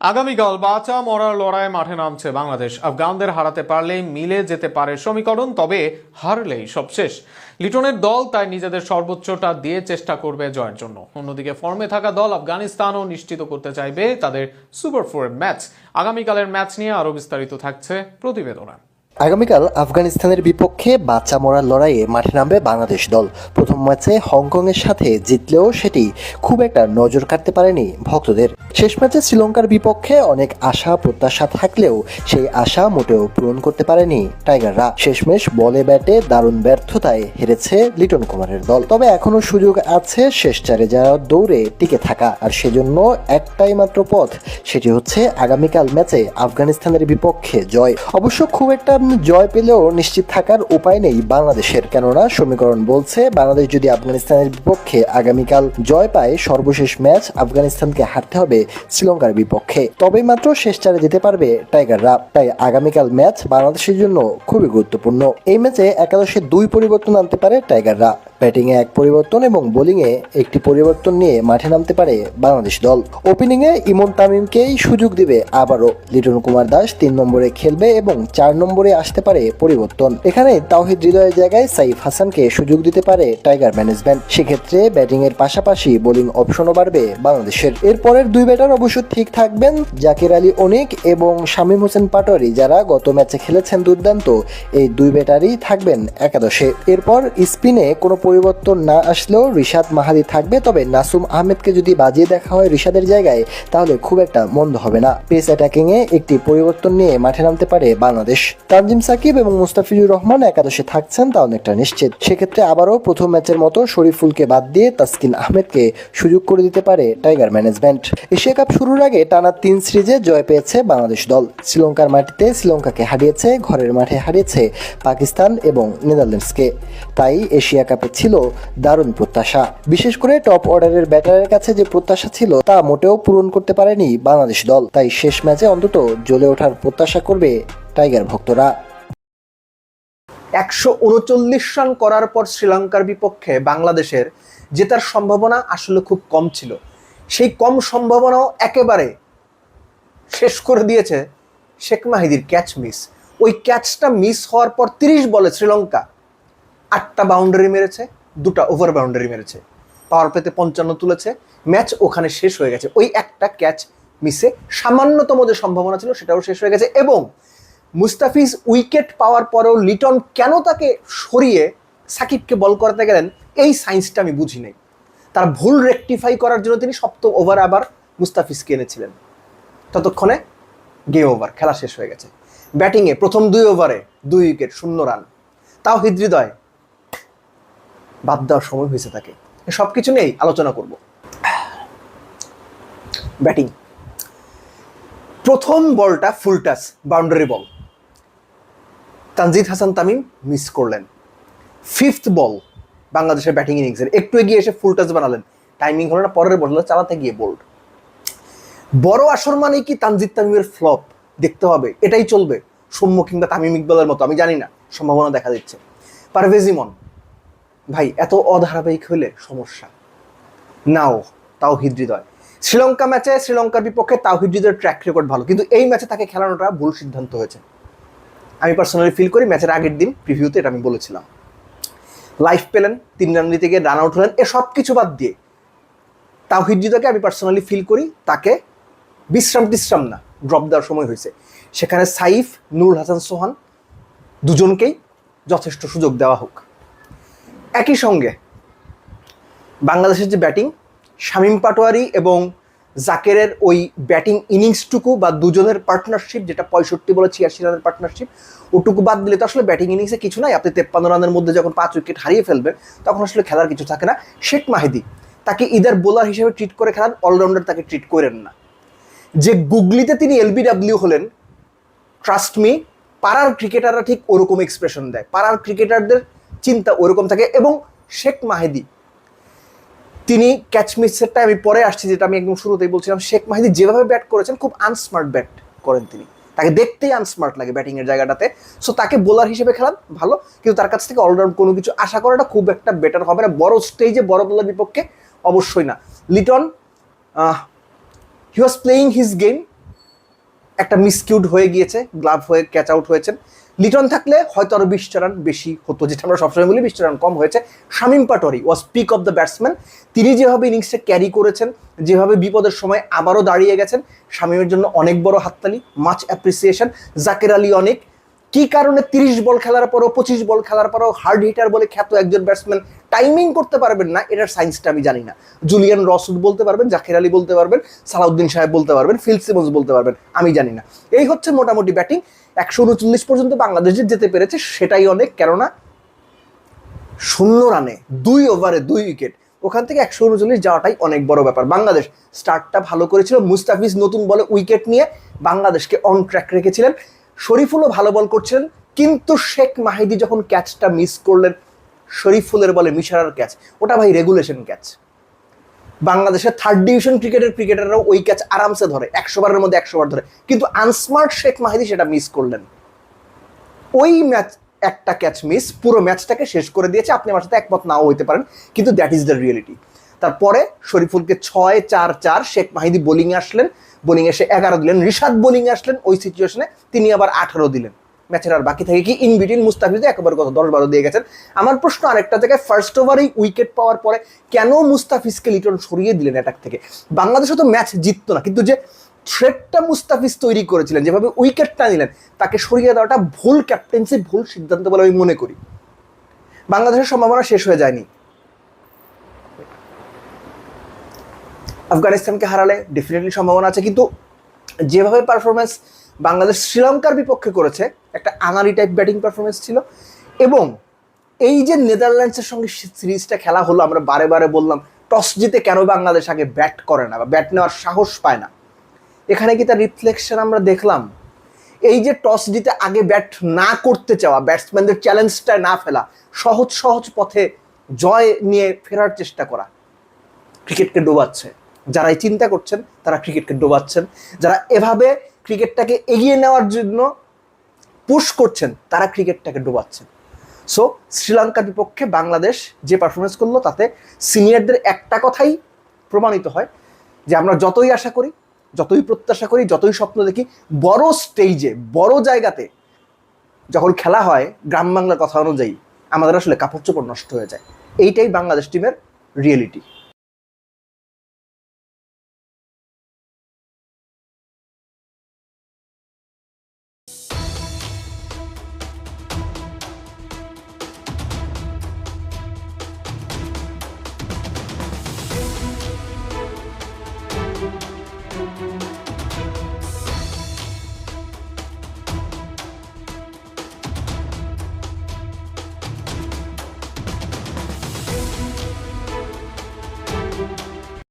আগামীকাল বাঁচা, মরার লড়াই মাঠে নামছে বাংলাদেশ। আফগানদের হারাতে পারলেই মিলে যেতে পারে সমীকরণ, তবে হারলেই সব শেষ। লিটনের দল তাই নিজেদের সর্বোচ্চটা দিয়ে চেষ্টা করবে জয়ের জন্য। অন্যদিকে ফর্মে থাকা দল আফগানিস্তানও নিশ্চিত করতে চাইবে তাদের সুপার ফোরের ম্যাচ। আগামীকালের ম্যাচ নিয়ে আরও বিস্তারিত থাকছে প্রতিবেদনে। আগামীকাল আফগানিস্তানের বিপক্ষে বাচ্চা মরার লড়াইয়ে মাঠে নামবে বাংলাদেশ দল। প্রথম ম্যাচে হংকংয়ের সাথে জিতলেও সেটি খুব একটা নজর কাটতে পারেনি ভক্তদের। শেষ ম্যাচে শ্রীলঙ্কার বিপক্ষে অনেক আশা, প্রত্যাশা থাকলেও সেই আশা মোটেও পূরণ করতে পারেনি টাইগাররা। শেষমেশ বলে ব্যাটে দারুণ ব্যর্থতায় হেরেছে লিটন কুমারের দল। তবে এখনও সুযোগ আছে শেষ চারে যাওয়ার দৌড়ে টিকে থাকা। আর সেজন্য একটাই মাত্র পথ, সেটি হচ্ছে আগামীকাল ম্যাচে আফগানিস্তানের বিপক্ষে জয়। অবশ্য খুব একটা জয় পেলেও নিশ্চিত থাকার উপায় নেই বাংলাদেশের। কেননা, সমীকরণ বলছে, বাংলাদেশ যদি আফগানিস্তানের বিপক্ষে আগামীকাল জয় পায়, সর্বশেষ ম্যাচ আফগানিস্তানকে হারতে হবে শ্রীলঙ্কার বিপক্ষে। তবে মাত্র শেষ চারে যেতে পারবে টাইগাররা। তাই আগামীকাল ম্যাচ বাংলাদেশের জন্য খুবই গুরুত্বপূর্ণ। এই ম্যাচে একাদশে দুই পরিবর্তন আনতে পারে টাইগাররা। ব্যাটিংয়ে এক পরিবর্তন এবং বোলিংয়ে একটি পরিবর্তন নিয়ে মাঠে নামতে পারে বাংলাদেশ দল। ওপেনিংয়ে ইমন তামিমকেই সুযোগ দিবে আবারও। লিটন কুমার দাস তিন নম্বরে খেলবে এবং চার নম্বরে আসতে পারে পরিবর্তন। এখানে তাওহিদ হৃদয়ের জায়গায় সাইফ হাসানকে সুযোগ দিতে পারে টাইগার ম্যানেজমেন্ট। সেক্ষেত্রে ব্যাটিংয়ের পাশাপাশি বোলিং অপশনও বাড়বে বাংলাদেশের। এরপরের দুই ব্যাটার অবশ্য ঠিক থাকবেন জাকির আলী অনিক এবং শামীম হোসেন পাটোয়ারি, যারা গত ম্যাচে খেলেছেন দুর্দান্ত। এই দুই ব্যাটারই থাকবেন একাদশে। এরপর স্পিনে কোনো পরিবর্তন না আসলেও রিশাদ মাহাদি থাকবে, তবে নাসুম আহমেদকে যদি বাজিয়ে দেখা হয় রিশাদের জায়গায়, তাহলে খুব একটা মন্দ হবে না। পেস অ্যাটাকিং এ একটি পরিবর্তন নিয়ে মাঠে নামতে পারে বাংলাদেশ। তানজিম সাকিব এবং মুস্তাফিজুর রহমান একাদশে থাকছেন তা অনেকটা নিশ্চিত। সেক্ষেত্রে আবারও প্রথম ম্যাচের মতো শরীফুলকে বাদ দিয়ে তাসকিন আহমেদকে সুযোগ করে দিতে পারে টাইগার ম্যানেজমেন্ট। এশিয়া কাপ শুরুর আগে টানা তিন সিরিজে জয় পেয়েছে বাংলাদেশ দল। শ্রীলঙ্কার মাটিতে শ্রীলঙ্কাকে হারিয়েছে, ঘরের মাঠে হারিয়েছে পাকিস্তান এবং নেদারল্যান্ডসকে। তাই এশিয়া কাপে ছিল দারুণ প্রত্যাশা। বিশেষ করে টপ অর্ডারের ব্যাটারের কাছে যে প্রত্যাশা ছিল, তা মোটেও পূরণ করতে পারেনি বাংলাদেশ দল। তাই শেষ ম্যাচে অন্তত জ্বলে ওঠার প্রত্যাশা করবে টাইগার ভক্তরা। একশো উনচল্লিশ রান করার পর শ্রীলঙ্কার বিপক্ষে বাংলাদেশের জেতার সম্ভাবনা আসলে খুব কম ছিল। সেই কম সম্ভাবনাও একেবারে শেষ করে দিয়েছে শেখ মাহিদির ক্যাচ মিস ওই ক্যাচটা মিস হওয়ার পর তিরিশ বলে শ্রীলঙ্কা। আটটা বাউন্ডারি মেরেছে, দুটা ওভার বাউন্ডারি মেরেছে। পাওয়ার পেতে পঞ্চান্ন তুলেছে ম্যাচ ওখানে শেষ হয়ে গেছে। ওই একটা ক্যাচ মিসে সামান্যতম যে সম্ভাবনা ছিল, সেটাও শেষ হয়ে গেছে। এবং মুস্তাফিজ উইকেট পাওয়ার পরেও লিটন কেন তাকে সরিয়ে সাকিবকে বল করাতে গেলেন, এই সায়েন্সটা আমি বুঝি নাই। তার ভুল রেকটিফাই করার জন্য তিনি সপ্তম ওভার আবার মুস্তাফিজকে এনেছিলেন। ততক্ষণে গেম ওভার খেলা শেষ হয়ে গেছে। ব্যাটিংয়ে প্রথম দুই ওভারে দুই উইকেট শূন্য রান তাও হৃদয় বাদ দেওয়ার সময় হয়েছে তাকে। সব কিছু নিয়েই আলোচনা করব। ব্যাটিং। প্রথম বলটা full touch, boundary ball. Tanzid Hasan Tamim miss করলেন। ফিফথ বল বাংলাদেশের ব্যাটিং ইনিংসের। একটু এগিয়ে এসে ফুল টাচ বানালেন। টাইমিং হলো না, পরের বল চালাতে গিয়ে বোল্ড। বড় আসর মানে কি তানজিদ তামিমের ফ্লপ? দেখতে হবে, এটাই চলবে। সৌম্য কিংবা তামিম ইকবালের মতো, আমি জানি না, সম্ভাবনা দেখা দিচ্ছে। পারভেজ ইমন। ভাই, এত অধারাবাহিক হলে সমস্যা। নাও তাও হৃদয়। শ্রীলঙ্কা ম্যাচে শ্রীলঙ্কার বিপক্ষে তাও হৃদয়ের ট্র্যাক রেকর্ড ভালো, কিন্তু এই ম্যাচে তাকে খেলানোটা ভুল সিদ্ধান্ত হয়েছে। আমি পার্সোনালি ফিল করি ম্যাচের আগের দিন প্রিভিউতে এটা আমি বলেছিলাম। লাইফ পেলেন, তিন রান নিতে গিয়ে রান আউট হলেন, এ সব কিছু বাদ দিয়ে। তাওহিদ হৃদয়কে আমি পার্সোনালি ফিল করি, তাকে বিশ্রাম টিশ্রাম না ড্রপ দেওয়ার সময় হয়েছে। সেখানে সাইফ, নুরুল হাসান, সোহান, দুজনকেই যথেষ্ট সুযোগ দেওয়া হোক। একই সঙ্গে বাংলাদেশের যে ব্যাটিং, শামীম পাটোয়ারি এবং জাকেরের ওই ব্যাটিং ইনিংসটুকু বা দুজনের পার্টনারশিপ, যেটা পঁয়ষট্টি বলে ছিয়াশি রানের পার্টনারশিপ, ওটুকু বাদ দিলে তো আসলে ব্যাটিং ইনিংসে কিছু নাই। আপনি তেপ্পান্ন রানের মধ্যে যখন পাঁচ উইকেট হারিয়ে ফেলবেন, তখন আসলে খেলার কিছু থাকে না। শেখ মাহিদি তাকে ইদার বোলার হিসেবে ট্রিট করে খেলান অলরাউন্ডার তাকে ট্রিট করেন না। যে গুগলিতে তিনি এলবিডাব্লিউ হলেন ট্রাস্ট মি পাড়ার ক্রিকেটাররা ঠিক ওরকম এক্সপ্রেশন দেয়। পাড়ার ক্রিকেটারদের চিন্তা ওরকম থাকে এবং শেখ মাহেদি, তিনি ক্যাচ মিসেরটা আমি পরে আসছি, যেটা আমি একদম শুরুতেই বলছিলাম, শেখ মাহিদি যেভাবে ব্যাট করেছেন, খুব আনস্মার্ট ব্যাট করেন তিনি। তাকে দেখতেই আনস্মার্ট লাগে ব্যাটিংয়ের জায়গাটাতে। সো তাকে বোলার হিসেবে খেলান ভালো, কিন্তু তার কাছ থেকে অলরাউন্ড কোনো কিছু আশা করাটা খুব একটা বেটার হবে না। বড় স্টেজে বড় বোলার বিপক্ষে অবশ্যই না। Liton he was playing his game একটা মিসকিউড হয়ে গিয়েছে গ্লাভ হয়ে ক্যাচ আউট হয়েছেন। লিটন থাকলে হয়তো আরও বিশ রান বেশি হতো, যেটা আমরা সবসময় বলি বিশ রান কম হয়েছে। Shamim Patwari was pick of the batsman তিনি যেভাবে ইনিংসটা ক্যারি করেছেন, যেভাবে বিপদের সময় আবারও দাঁড়িয়ে গেছেন, শামিমের জন্য অনেক বড় হাততালি মাচ অ্যাপ্রিসিয়েশন জাকের আলী অনেক। কি কারণে তিরিশ বল খেলার পরও, পঁচিশ বল খেলার পরও হার্ড হিটার বলে খ্যাত একজন ব্যাটসম্যান টাইমিং করতে পারবেন না, এটার সায়েন্সটা আমি জানি না। জুলিয়ান রসুদ বলতে পারবেন, জাকির আলী বলতে পারবেন, সালাউদ্দিন সাহেব বলতে পারবেন, ফিল সিমন্স বলতে পারবেন, আমি জানি না। এই হচ্ছে মোটামুটি ব্যাটিং একশো উনচল্লিশ পর্যন্ত বাংলাদেশ যে যেতে পেরেছে, সেটাই অনেক। কেননা শূন্য রানে, দুই ওভারে দুই উইকেট। ওখান থেকে একশো উনচল্লিশ যাওয়াটাই অনেক বড় ব্যাপার। বাংলাদেশ স্টার্টটা ভালো করেছিল। মুস্তাফিজ নতুন বলে উইকেট নিয়ে বাংলাদেশকে অন ট্র্যাক রেখেছিলেন। শরীফুলও ভালো বল করছিলেন, কিন্তু শেখ মাহিদি যখন ক্যাচটা মিস করলেন, শরীফুলের বলে মিশারার ক্যাচ ওটা ভাই রেগুলেশন ক্যাচ বাংলাদেশের থার্ড ডিভিশন ক্রিকেটের ক্রিকেটাররাও ওই ক্যাচ আরামসে ধরে একশো বারের মধ্যে একশো বার ধরে। কিন্তু আনস্মার্ট শেখ মাহিদি সেটা মিস করলেন। ওই ম্যাচ একটা ক্যাচ মিস পুরো ম্যাচটাকে শেষ করে দিয়েছে। আপনি আমার সাথে একমত নাও হইতে পারেন, কিন্তু দ্যাট ইজ দ্য রিয়েলিটি তারপরে শরীফুলকে ছয় চার চার শেখ মাহিদি বোলিংয়ে আসলেন। বোলিং এসে এগারো দিলেন। রিশাদ বোলিংয়ে আসলেন। ওই সিচুয়েশনে তিনি আবার আঠারো দিলেন। ম্যাচের আর বাকি থাকে কি? ইন বিটুইন মুস্তাফিজ একেবারে কত দশ বারো দিয়ে গেছেন। আমার প্রশ্ন আরেকটা জায়গায় ফার্স্ট ওভারেই উইকেট পাওয়ার পরে কেন মুস্তাফিজকে লিটন সরিয়ে দিলেন অ্যাটাক থেকে? বাংলাদেশও তো ম্যাচ জিততো না, কিন্তু যে থ্রেডটা মুস্তাফিজ তৈরি করেছিলেন, যেভাবে উইকেটটা নিলেন, তাকে সরিয়ে দেওয়াটা ভুল ক্যাপ্টেন্সি ভুল সিদ্ধান্ত বলে আমি মনে করি। বাংলাদেশের সম্ভাবনা শেষ হয়ে যায়নি। আফগানিস্তানকে হারালে ডেফিনেটলি সম্ভাবনা আছে, কিন্তু যেভাবে পারফরমেন্স বাংলাদেশ শ্রীলঙ্কার বিপক্ষে করেছে একটা আনারি টাইপ ব্যাটিং পারফরমেন্স ছিল। এবং এই যে নেদারল্যান্ডসের সঙ্গে সিরিজটা খেলা হলো, আমরা বারে বারে বললাম, টস জিতে কেন বাংলাদেশ আগে ব্যাট করে না বা ব্যাট নেওয়ার সাহস পায় না? এখানে কি তার রিফ্লেকশন আমরা দেখলাম? এই যে টস জিতে আগে ব্যাট না করতে চাওয়া ব্যাটসম্যানদের চ্যালেঞ্জটা না ফেলা, সহজ সহজ পথে জয় নিয়ে ফেরার চেষ্টা করা ক্রিকেটকে ডোবাচ্ছে। যারা এই চিন্তা করছেন, তারা ক্রিকেটকে ডোবাচ্ছেন। যারা এভাবে ক্রিকেটটাকে এগিয়ে নেওয়ার জন্য পুশ করছেন, তারা ক্রিকেটটাকে ডোবাচ্ছেন। সো শ্রীলঙ্কার বিপক্ষে বাংলাদেশ যে পারফরমেন্স করল, তাতে সিনিয়রদের একটা কথাই প্রমাণিত হয়, যে আমরা যতই আশা করি, যতই প্রত্যাশা করি, যতই স্বপ্ন দেখি, বড় স্টেজে বড় জায়গাতে যখন খেলা হয়, গ্রাম বাংলার কথা অনুযায়ী, আমাদের আসলে কাপড় চোপড় নষ্ট হয়ে যায়। এইটাই বাংলাদেশ টিমের রিয়েলিটি